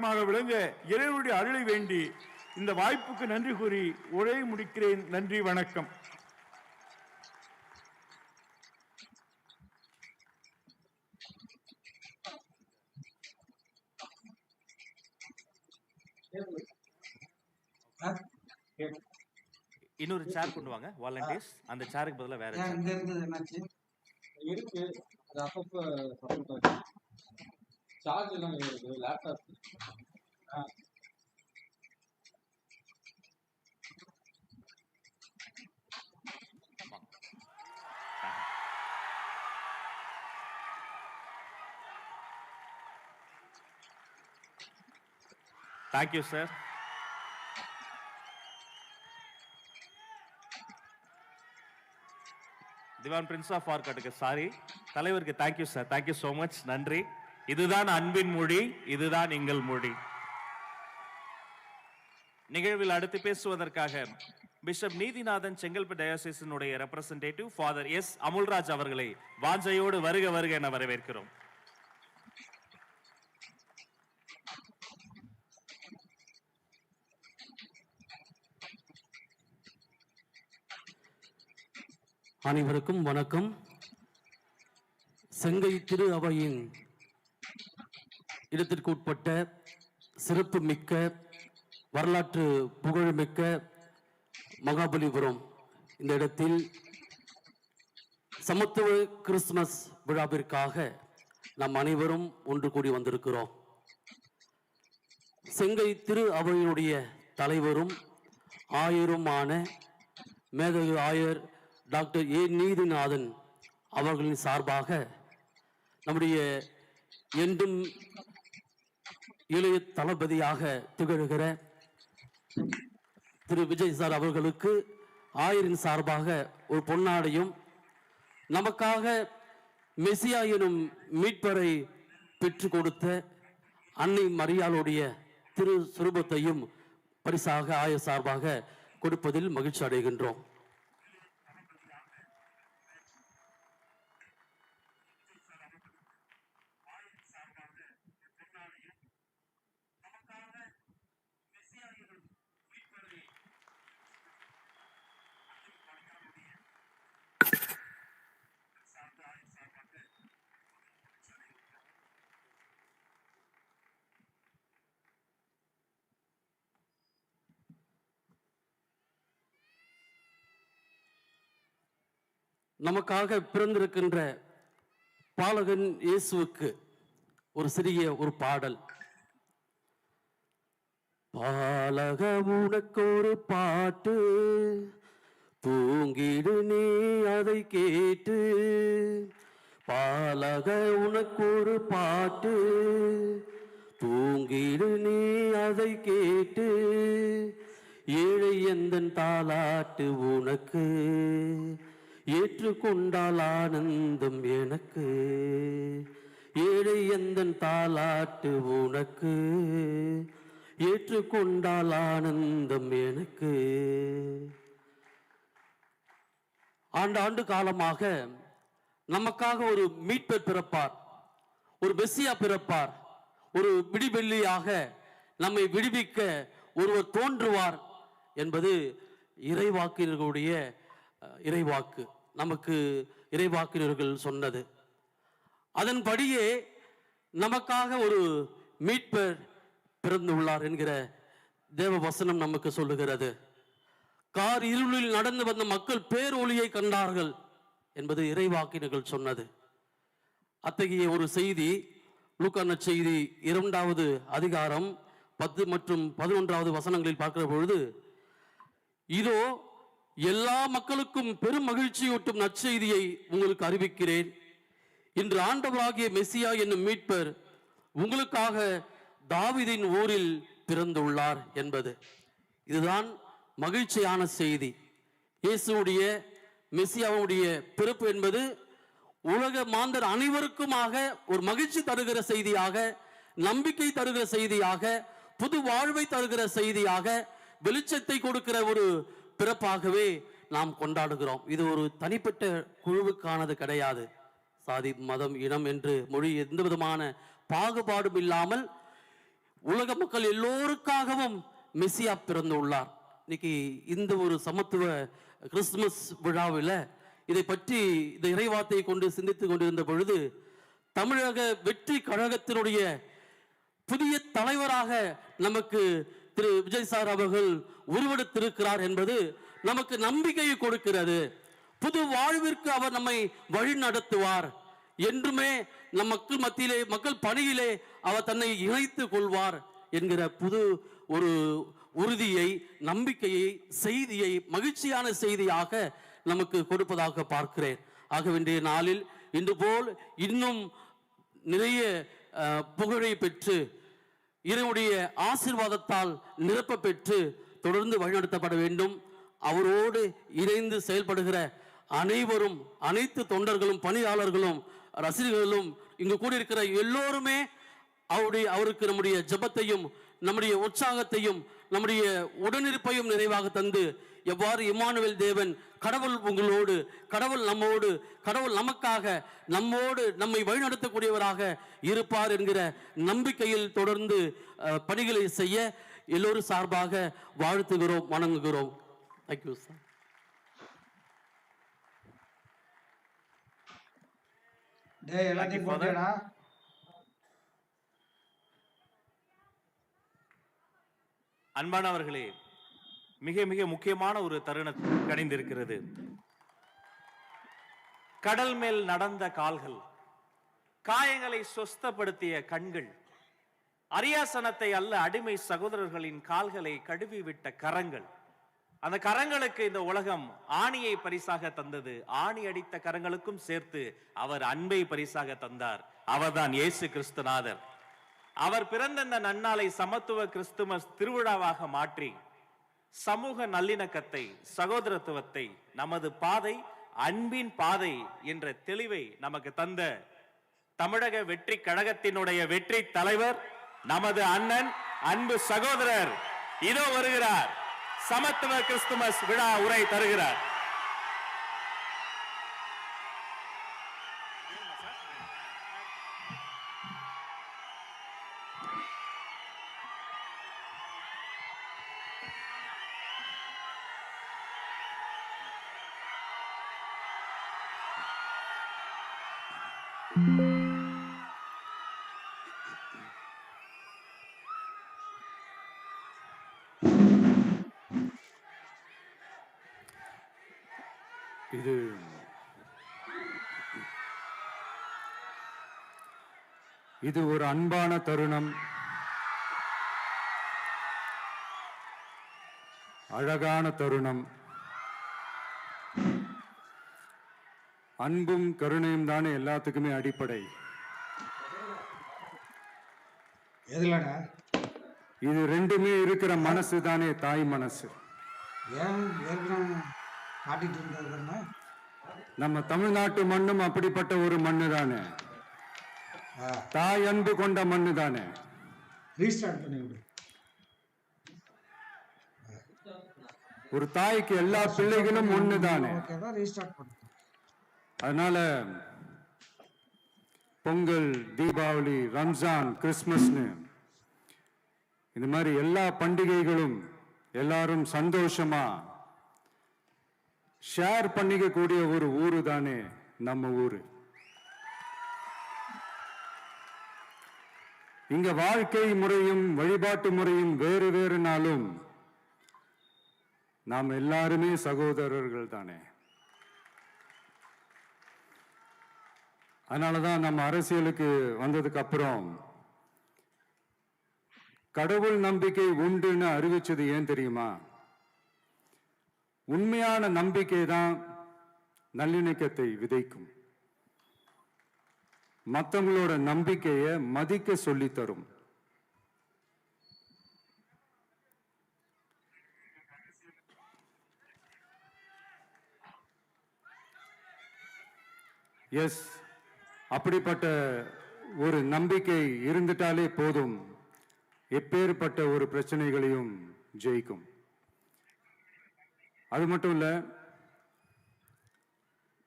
மாக விளங்க இறைவனுடைய அருளை வேண்டி இந்த வாய்ப்புக்கு நன்றி கூறி உரையை முடிக்கிறேன். நன்றி வணக்கம். இன்னொரு சேர் கொண்டு வாங்க வாலண்டியர்ஸ் அந்த சேருக்கு பதிலா வேற இருக்கு. சார்ஜ் எல்லாம் இருக்குது laptop thank you sir Diwan prince of ஆர்காட்டுக்கு sorry தலைவருக்கு thank you sir thank you so much நன்றி. இதுதான் அன்பின் மொழி இதுதான் எங்கள் மொழி. நிகழ்வில் அடுத்து பேசுவதற்காக பிஷப் நீதிநாதன் செங்கல்பட்டு டயோசிஸினுடைய ரெப்ரசன்டேட்டிவ் ஃபாதர் எஸ் அமுல்ராஜ் அவர்களை வாஞ்சையோடு வருக வருக என வரவேற்கிறோம். அனைவருக்கும் வணக்கம். செங்கை திரு அவையின் இடத்திற்கு உட்பட்ட சிறப்பு மிக்க வரலாற்று புகழ்மிக்க மகாபலிபுரம். இந்த இடத்தில் சமத்துவ கிறிஸ்துமஸ் விழாவிற்காக நாம் அனைவரும் ஒன்று கூடி வந்திருக்கிறோம். செங்கை திரு அவையினுடைய தலைவரும் ஆயருமான மேதகு ஆயர் டாக்டர் ஏ நீதிநாதன் அவர்களின் சார்பாக நம்முடைய என்றும் இளைய தளபதியாக திகழ்கிற திரு விஜய் சார் அவர்களுக்கு ஆயரின் சார்பாக ஒரு பொன்னாடையும் நமக்காக மெசியா எனும் மீட்பரை பெற்று கொடுத்த அன்னை மரியாளுடைய திரு சுரூபத்தையும் பரிசாக ஆயர் சார்பாக கொடுப்பதில் மகிழ்ச்சி அடைகின்றோம். நமக்காக பிறந்திருக்கின்ற பாலகன் இயேசுவுக்கு ஒரு சிறிய ஒரு பாடல். பாலக உனக்கு ஒரு பாட்டு தூங்கிடு நீ அதை கேட்டு. பாலக உனக்கு ஒரு பாட்டு தூங்கிடு நீ அதை கேட்டு. ஏழை எந்தன் தாலாட்டு உனக்கு ஏற்றுக்கொண்டால் ஆனந்தம் எனக்கு. ஏழை எந்தன் தாலாட்டு உனக்கு. ஏற்றுக்கொண்டால் ஆனந்தம் எனக்கு ஆண்டாண்டு காலமாக நமக்காக ஒரு மீட்பர் பிறப்பார். ஒரு பெஸ்ஸியா பிறப்பார். ஒரு விடிவெள்ளியாக நம்மை விடுவிக்க ஒருவர் தோன்றுவார் என்பது இறைவாக்கினர்களுடைய இறைவாக்கு. நமக்கு இறைவாக்கினர்கள் சொன்னது. அதன்படியே நமக்காக ஒரு மீட்பர் பிறந்துள்ளார் என்கிற தேவ வசனம் நமக்கு சொல்லுகிறது. கார் இருளில் நடந்து வந்த மக்கள் பேரொழியை கண்டார்கள் என்பது இறைவாக்கினர்கள் சொன்னது. அத்தகைய ஒரு செய்தி லூக்கான செய்தி இரண்டாவது அதிகாரம் பத்து மற்றும் பதினொன்றாவது வசனங்களில் பார்க்கிற பொழுது இதோ எல்லா மக்களுக்கும் பெரும் மகிழ்ச்சியூட்டும் நற்செய்தியை உங்களுக்கு அறிவிக்கிறேன். இன்று ஆண்டவராகிய மெஸ்ஸியா என்னும் மீட்பர் உங்களுக்காக தாவிதின் ஊரில் பிறந்துள்ளார் என்பது. இதுதான் மகிழ்ச்சியான செய்தி. இயேசுவுடைய மெஸ்ஸியாவுடைய பிறப்பு என்பது உலக மாந்தர் அனைவருக்குமாக ஒரு மகிழ்ச்சி தருகிற செய்தியாக நம்பிக்கை தருகிற செய்தியாக புது வாழ்வை தருகிற செய்தியாக வெளிச்சத்தை கொடுக்கிற ஒரு பிறப்பாகவே நாம் கொண்டாடுகிறோம். இது ஒரு தனிப்பட்ட குழுவுக்கானது கிடையாது. சாதி மதம் இனம் என்று மொழி எந்த விதமான பாகுபாடும் இல்லாமல் உலக மக்கள் எல்லோருக்காகவும் மெசியா பிறந்துள்ளார் இன்னைக்கு இந்த ஒரு சமத்துவ கிறிஸ்துமஸ் விழாவில் இதை பற்றி இந்த இறைவார்த்தையை கொண்டு சிந்தித்துக் கொண்டிருந்த பொழுது தமிழக வெற்றி கழகத்தினுடைய புதிய தலைவராக நமக்கு திரு விஜய் சார் அவர்கள் உருவெடுத்திருக்கிறார் என்பது நமக்கு நம்பிக்கையை கொடுக்கிறது. புது வாழ்விற்கு அவர் நம்மை வழி நடத்துவார். என்றுமே நம் மக்கள் மத்தியிலே மக்கள் பணியிலே அவர் தன்னை இணைத்து கொள்வார் என்கிற புது ஒரு உறுதியை நம்பிக்கையை செய்தியை மகிழ்ச்சியான செய்தியாக நமக்கு கொடுப்பதாக பார்க்கிறேன். ஆக வேண்டிய நாளில் இன்று போல் இன்னும் நிறைய புகழை பெற்று இறைவனுடைய ஆசீர்வாதத்தால் நிரப்ப பெற்று தொடர்ந்து வழிநடத்தப்பட வேண்டும். அவரோடு இணைந்து செயல்படுகிற அனைவரும் அனைத்து தொண்டர்களும் பணியாளர்களும் ரசிகர்களும் இங்கு கூடியிருக்கிற எல்லோருமே அவருடைய அவருக்கு நம்முடைய ஜெபத்தையும் நம்முடைய உற்சாகத்தையும் நம்முடைய உடனிருப்பையும் நிறைவாக தந்து எவ்வாறு இம்மானுவேல் தேவன் கடவுள் உங்களோடு கடவுள் நம்மோடு கடவுள் நமக்காக நம்மோடு நம்மை வழிநடத்தக்கூடியவராக இருப்பார் என்கிற நம்பிக்கையில் தொடர்ந்து பணிகளை செய்ய எல்லோரும் சார்பாக வாழ்த்துகிறோம் வணங்குகிறோம். தேங்க்யூ சார் டேய் எல்லாத்தையும் போட்டேடா அன்பானவர்களே மிக மிக முக்கியமான ஒரு தருணம் கணிந்திருக்கிறது. கடல் மேல் நடந்த கால்கள் காயங்களை சொஸ்தப்படுத்திய கண்கள் அரியாசனத்தை அல்ல அடிமை சகோதரர்களின் கால்களை கழுவி விட்ட கரங்கள். அந்த கரங்களுக்கு இந்த உலகம் ஆணியை பரிசாக தந்தது. ஆணி அடித்த கரங்களுக்கும் சேர்த்து அவர் அன்பை பரிசாக தந்தார். அவர்தான் இயேசு கிறிஸ்துநாதர். அவர் பிறந்த இந்த நன்னாளை சமத்துவ கிறிஸ்துமஸ் திருவிழாவாக மாற்றி சமூக நல்லிணக்கத்தை சகோதரத்துவத்தை நமது பாதை அன்பின் பாதை என்ற தெளிவை நமக்கு தந்த தமிழக வெற்றி கழகத்தினுடைய வெற்றி தலைவர் நமது அண்ணன் அன்பு சகோதரர் இதோ வருகிறார். சமத்துவ கிறிஸ்துமஸ் விழா உரை தருகிறார். இது இது ஒரு அன்பான தருணம். அழகான தருணம். அன்பும் கருணையும் தானே எல்லாத்துக்குமே அடிப்படை. எதுலடா? இது ரெண்டுமே இருக்கிற மனசு தானே தாய் மனசு. ஏன் ஏற்கனவே காட்டிட்டு இருந்ததுன்னா நம்ம தமிழ்நாட்டு மண்ணும் அப்படிப்பட்ட ஒரு மண்ணு தானே. தாய் அன்பு கொண்ட மண்ணு தானே. ரீஸ்டார்ட் பண்ணி விடு. ஒரு தாய்க்கு எல்லா பிள்ளைகளும் ஒண்ணு தானே ரீஸ்டார்ட் பண்ணு. அதனால பொங்கல் தீபாவளி ரம்ஜான் கிறிஸ்மஸ்னு இந்த மாதிரி எல்லா பண்டிகைகளும் எல்லாரும் சந்தோஷமா ஷேர் பண்ணிக்கக்கூடிய ஒரு ஊரு தானே நம்ம ஊரு. இங்க வாழ்க்கை முறையும் வழிபாட்டு முறையும் வேறு வேறுனாலும் நாம் எல்லாருமே சகோதரர்கள் தானே. அதனால தான் நம்ம அரசியலுக்கு வந்ததுக்கு அப்புறம் கடவுள் நம்பிக்கை உண்டுன்னு அறிவிச்சது ஏன் தெரியுமா? உண்மையான நம்பிக்கை தான் நல்லிணக்கத்தை விதைக்கும். மற்றவங்களோட நம்பிக்கையை மதிக்க சொல்லித்தரும். எஸ் அப்படிப்பட்ட ஒரு நம்பிக்கை இருந்துட்டாலே போதும். எப்பேற்பட்ட ஒரு பிரச்சனைகளையும் ஜெயிக்கும். அது மட்டும் இல்லை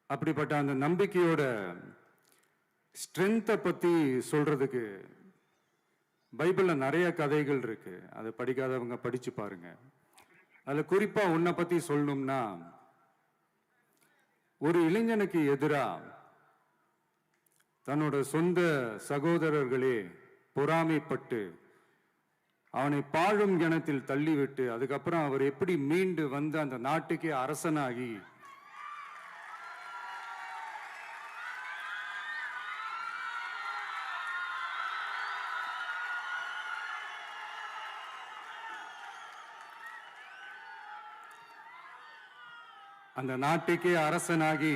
அப்படிப்பட்ட அந்த நம்பிக்கையோட ஸ்ட்ரென்த்தை பற்றி சொல்கிறதுக்கு பைபிளில் நிறைய கதைகள் இருக்குது அதை படிக்காதவங்க படித்து பாருங்க. அதில் குறிப்பாக உன்னை பற்றி சொல்லணும்னா ஒரு இளைஞனுக்கு எதிராக தன்னோட சொந்த சகோதரர்களே பொறாமைப்பட்டு அவனை பாழும் கிணத்தில் தள்ளிவிட்டு அதுக்கப்புறம் அவர் எப்படி மீண்டு வந்து அந்த நாட்டுக்கே அரசனாகி அந்த நாட்டுக்கே அரசனாகி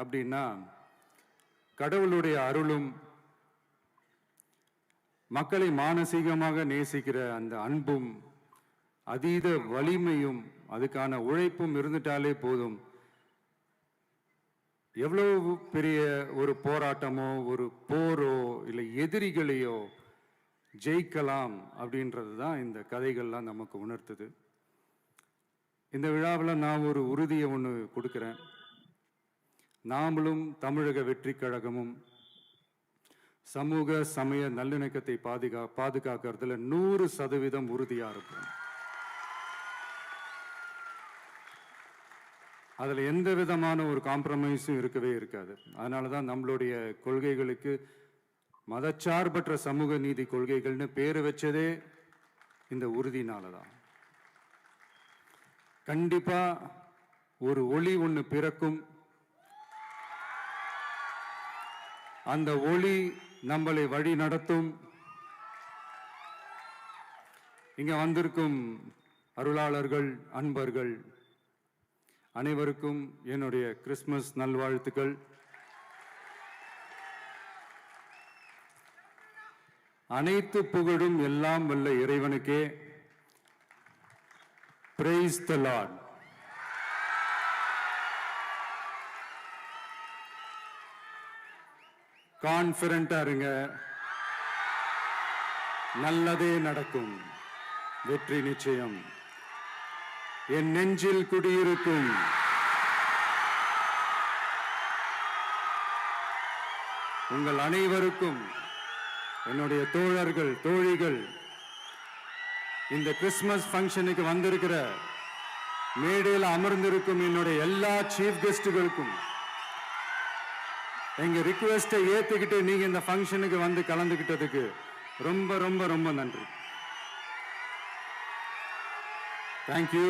அப்படின்னா கடவுளுடைய அருளும் மக்களை மானசீகமாக நேசிக்கிற அந்த அன்பும் அதீத வலிமையும் அதுக்கான உழைப்பும் இருந்துட்டாலே போதும். எவ்வளோ பெரிய ஒரு போராட்டமோ ஒரு போரோ இல்லை எதிரிகளையோ ஜெயிக்கலாம் அப்படின்றது தான் இந்த கதைகள்லாம் நமக்கு உணர்த்துது. இந்த விழாவில் நான் ஒரு உறுதியை ஒன்று கொடுக்குறேன். நாமளும் தமிழக வெற்றி கழகமும் சமூக சமய நல்லிணக்கத்தை பாதுகா பாதுகாக்கிறதுல நூறு சதவீதம் உறுதியா இருப்போம் அதில் எந்த விதமான ஒரு காம்ப்ரமைஸும் இருக்கவே இருக்காது. அதனால தான் நம்மளுடைய கொள்கைகளுக்கு மதச்சார்பற்ற சமூக நீதி கொள்கைகள்னு பேர் வச்சதே இந்த உறுதினால தான் கண்டிப்பாக ஒரு ஒளி ஒன்று பிறக்கும். அந்த ஒளி நம்மளை வழி நடத்தும். இங்க வந்திருக்கும் அருளாளர்கள் அன்பர்கள் அனைவருக்கும் என்னுடைய கிறிஸ்மஸ் நல்வாழ்த்துக்கள். அனைத்து புகழும் எல்லாம் வல்ல இறைவனுக்கே. பிரைஸ் த லார்ட் கான்பிடண்டா இருங்க. நல்லதே நடக்கும். வெற்றி நிச்சயம். என் நெஞ்சில் குடியிருக்கும். உங்கள் அனைவருக்கும் என்னுடைய தோழர்கள் தோழிகள் இந்த கிறிஸ்மஸ் ஃபங்க்ஷனுக்கு வந்திருக்கிற மேடையில் அமர்ந்திருக்கும் என்னுடைய எல்லா சீஃப் கெஸ்டுகளுக்கும் எங்கள் ரிக்வெஸ்ட்டை ஏற்றுக்கிட்டு நீங்கள் இந்த ஃபங்க்ஷனுக்கு வந்து கலந்துக்கிட்டதுக்கு ரொம்ப ரொம்ப ரொம்ப நன்றி. தேங்க்யூ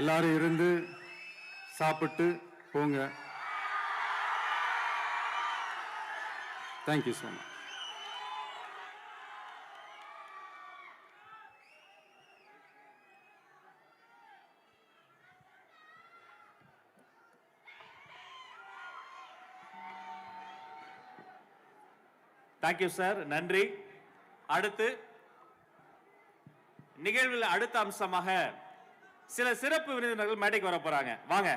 எல்லாரும் இருந்து சாப்பிட்டு போங்க. Thank you so much thank you sir நன்றி. அடுத்து நிகழ்வில் அடுத்த அம்சமாக சில சிறப்பு விருந்தினர்கள் மேடைக்கு வர போறாங்க வாங்க.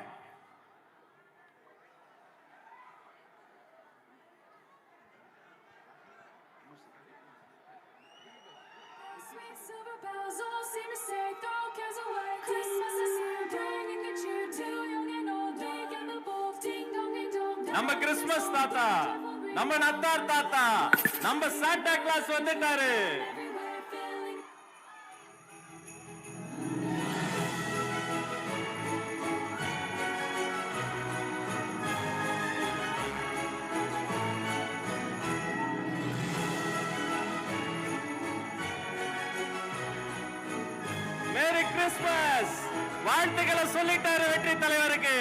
நம்ம நத்தார் தாத்தா. நம்ம சாண்டா கிளாஸ் வந்துட்டாரு. மேரி கிறிஸ்மஸ் வாழ்த்துக்களை சொல்லிட்டாரு வெற்றி தலைவருக்கு.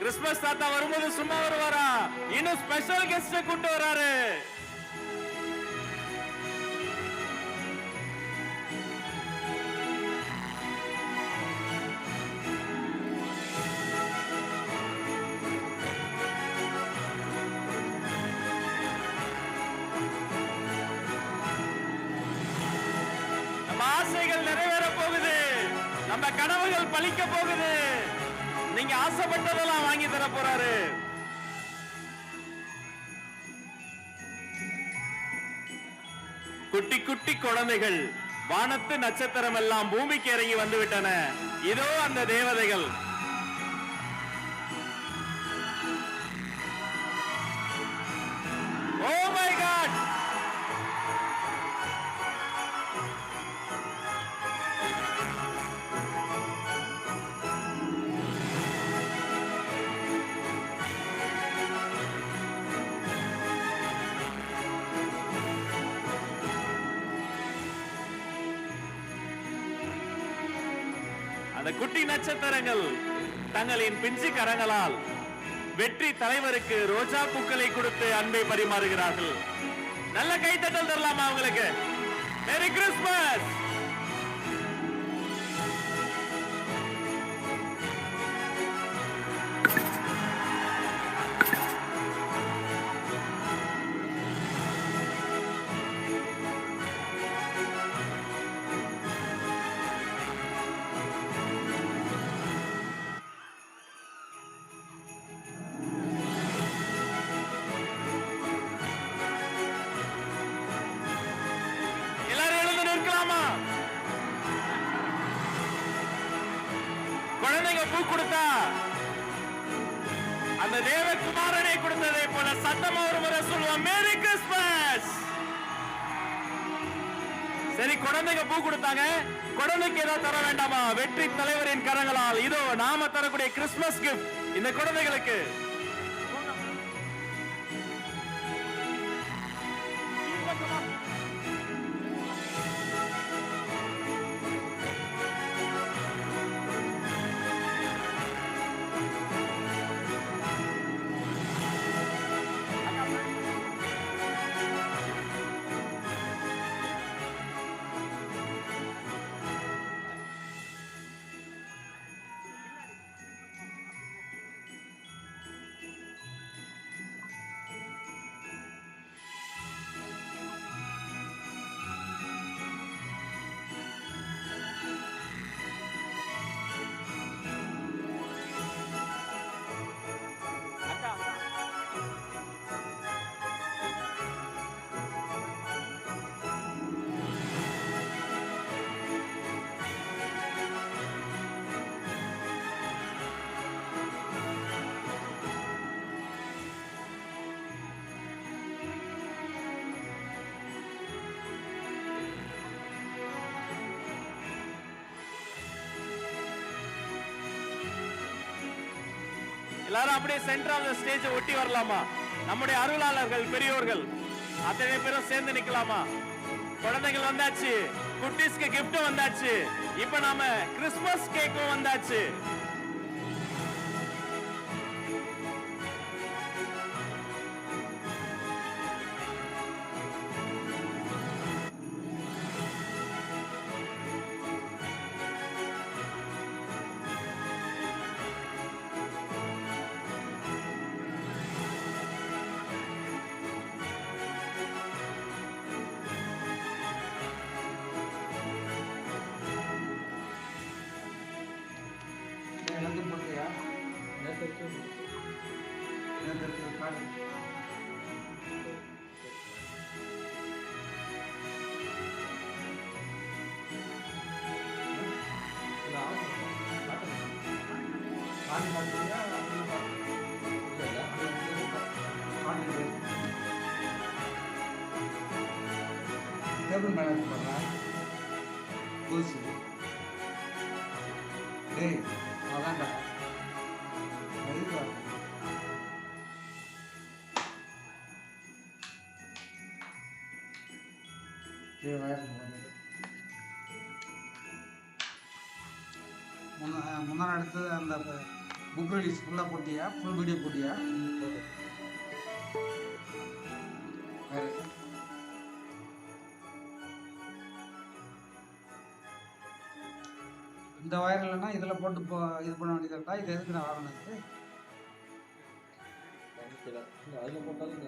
கிறிஸ்துமஸ் தாத்தா வரும்போது சும்மா வருவாரா? இன்னும் ஸ்பெஷல் கெஸ்ட் கொண்டு வராரு. ஆசைகள் நிறைவேற போகுது. நம்ம கனவுகள் பழிக்க போகுது. நீங்க ஆசைப்பட்டதெல்லாம் வாங்கி தர போறாரு. குட்டி குட்டி குழந்தைகள் வானத்து நட்சத்திரம் எல்லாம் பூமிக்கு இறங்கி வந்துவிட்டன. இதோ அந்த தேவதைகள். அந்த குட்டி நட்சத்திரங்கள் தங்களின் பிஞ்சு கரங்களால் வெற்றி தலைவருக்கு ரோஜா பூக்களை கொடுத்து அன்பை பரிமாறுகிறார்கள். நல்ல கைத்தட்டல் தரலாமா அவங்களுக்கு? மேரி கிறிஸ்மஸ் பூ கொடுத்தா அந்த தேவகுமாரனை கொடுத்ததை போல சத்தமா ஒரு முறை சொல்லுவோம் மேரி கிறிஸ்மஸ் சரி குழந்தைங்க பூ கொடுத்தாங்க. குழந்தைக்கு ஏதாவது தர வேண்டாமா? வெற்றி தலைவரின் கரங்களால். இதோ நாம தரக்கூடிய கிறிஸ்துமஸ் கிஃப்ட் இந்த குழந்தைகளுக்கு. எல்லாரும் அப்படியே சென்ட்ரல் ஸ்டேஜ் ஒட்டி வரலாமா? நம்முடைய அருளாளர்கள் பெரியோர்கள் அத்தனை பேரும் சேர்ந்து நிக்கலாமா? குழந்தைகள் வந்தாச்சு குட்டீஸ்க்கு கிஃப்ட் வந்தாச்சு இப்ப நாம கிறிஸ்துமஸ் கேக்கும் வந்தாச்சு. காடு பார்த்தியா டேபிள் மேனேஜ் போடுறா புதுசு டேய் அதான்டா அதுதான் முன்னாடி அடுத்தது அந்த புக் ரிலீஸ் ஃபுல்லாக போட்டியா? ஃபுல் வீடியோ போட்டியா? இந்த வயர் இல்லைன்னா இதில் போட்டு போ இது பண்ண வேண்டியதுடா இது எதுக்கு நான் வாங்கினது அதுல போட்டாலும்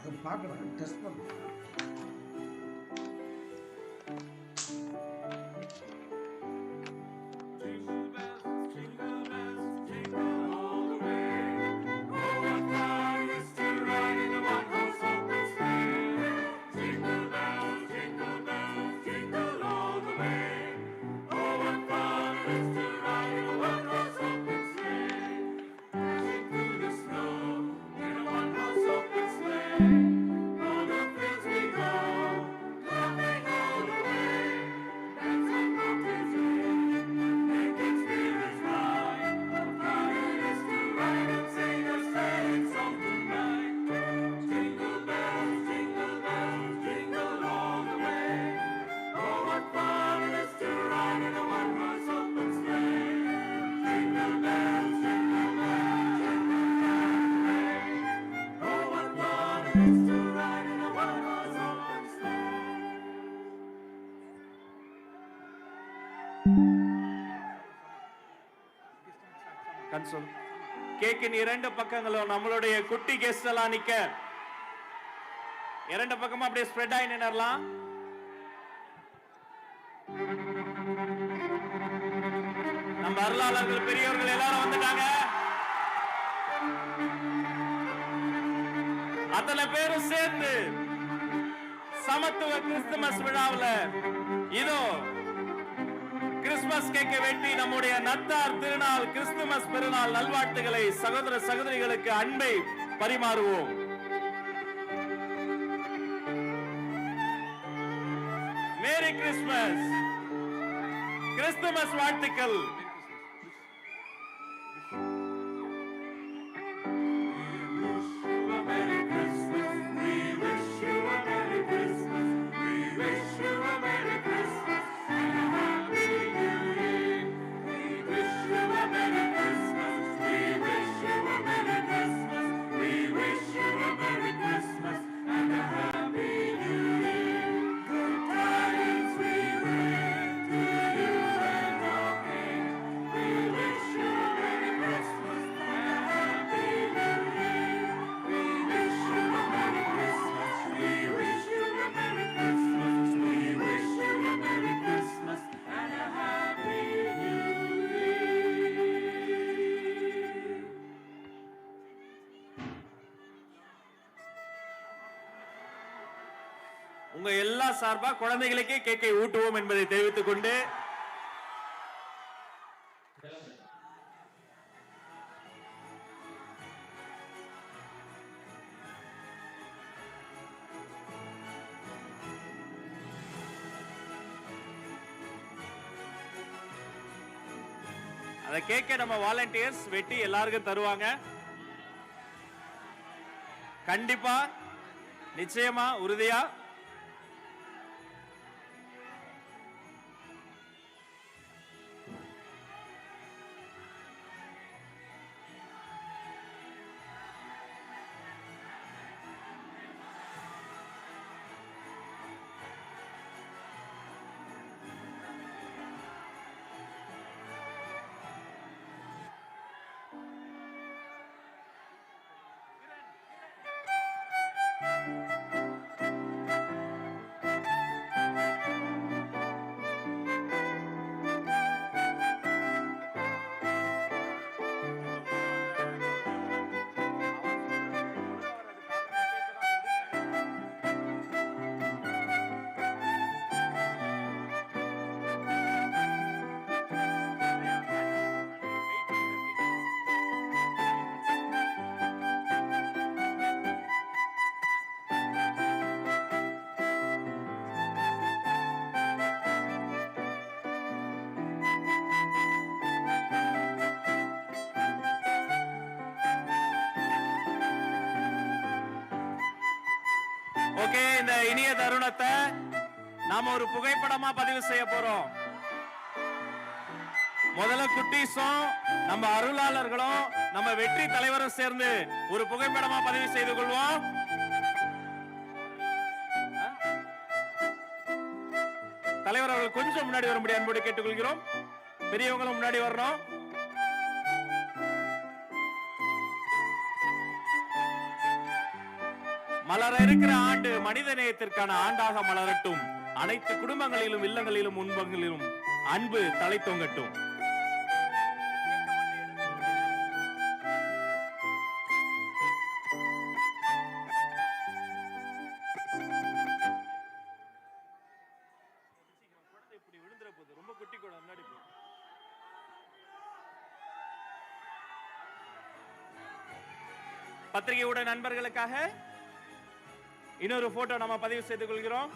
அது பார்க்குறேன் டெஸ்ட் பண்ணுறேன் கேக்கின் இரண்டு பக்கங்களும் நம்மளுடைய குட்டி கெஸ்ட் எல்லாம் நிக்க. இரண்டு பக்கமும் அப்படியே ஸ்ப்ரெட் ஆகி நின்னரலாம் நம்ம அருளாளர்கள் பெரியவர்கள் எல்லாரும் வந்துட்டாங்க. அத்தனை பேரும் சேர்ந்து சமத்துவ கிறிஸ்துமஸ் விழாவில் இதோ கிறிஸ்துமஸ் கேட்க வெட்டி நம்முடைய நத்தார் திருநாள் கிறிஸ்துமஸ் பெருநாள் நல்வாழ்த்துக்களை சகோதர சகோதரிகளுக்கு அன்பை பரிமாறுவோம். மேரி கிறிஸ்துமஸ். கிறிஸ்துமஸ் வாழ்த்துக்கள். உங்க எல்லா சார்பா குழந்தைகளுக்கே கேக்கை ஊட்டுவோம் என்பதை தெரிவித்துக் கொண்டு அதை கேட்க நம்ம வாலண்டியர்ஸ் வெட்டி எல்லாருக்கும் தருவாங்க. கண்டிப்பா நிச்சயமா உறுதியா உங்களுக்கு இந்த இனிய தருணத்தை நாம ஒரு புகைப்படமா பதிவு செய்ய போறோம். முதல்ல குட்டீஸும் நம்ம அருளாளர்களும் நம்ம வெற்றி தலைவரும் சேர்ந்து ஒரு புகைப்படமா பதிவு செய்து கொள்வோம். தலைவர் அவர்கள் கொஞ்சம் முன்னாடி வரும்படி அன்போடு கேட்டுக்கொள்கிறோம். பெரியவங்களும் முன்னாடி வரணும். மலர இருக்கிற ஆண்டு மனித நேயத்திற்கான ஆண்டாக மலரட்டும். அனைத்து குடும்பங்களிலும் இல்லங்களிலும் உண்பங்களிலும் அன்பு தலை தொங்கட்டும். பத்திரிகையுடன் நண்பர்களுக்காக இன்னொரு போட்டோ நம்ம பதிவு செய்து கொள்கிறோம்.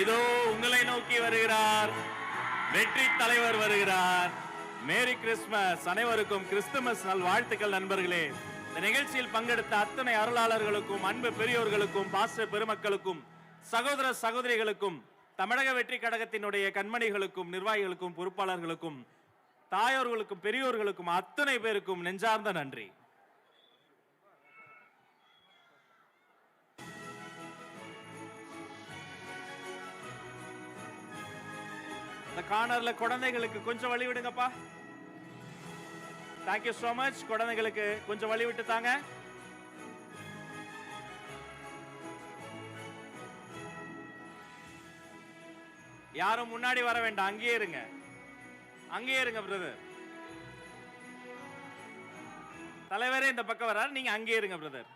இதோ உங்களை நோக்கி வருகிறார். வெற்றி தலைவர் வருகிறார். Merry Christmas. அனைவருக்கும் கிறிஸ்துமஸ் நல் வாழ்த்துக்கள் நண்பர்களே. இந்த நிகழ்ச்சியில் பங்கெடுத்த அத்தனை அருளாளர்களுக்கும் அன்பு பெரியோர்களுக்கும் பாச பெருமக்களுக்கும் சகோதர சகோதரிகளுக்கும் தமிழக வெற்றி கழகத்தினுடைய கண்மணிகளுக்கும் நிர்வாகிகளுக்கும் பொறுப்பாளர்களுக்கும் தாயோர்களுக்கும் பெரியோர்களுக்கும் அத்தனை பேருக்கும் நெஞ்சார்ந்த நன்றி. இந்த கார்னர்ல குழந்தைகளுக்கு கொஞ்சம் வழி விடுங்கப்பா. தேங்க்யூ சோ மச் குழந்தைகளுக்கு கொஞ்சம் வழி விட்டு தாங்க. யாரும் முன்னாடி வர வேண்டாம். அங்கேயே இருங்க. அங்கேயே இருங்க பிரதர் தலைவரே இந்த பக்கம் வரார் நீங்க அங்கேயே இருங்க பிரதர்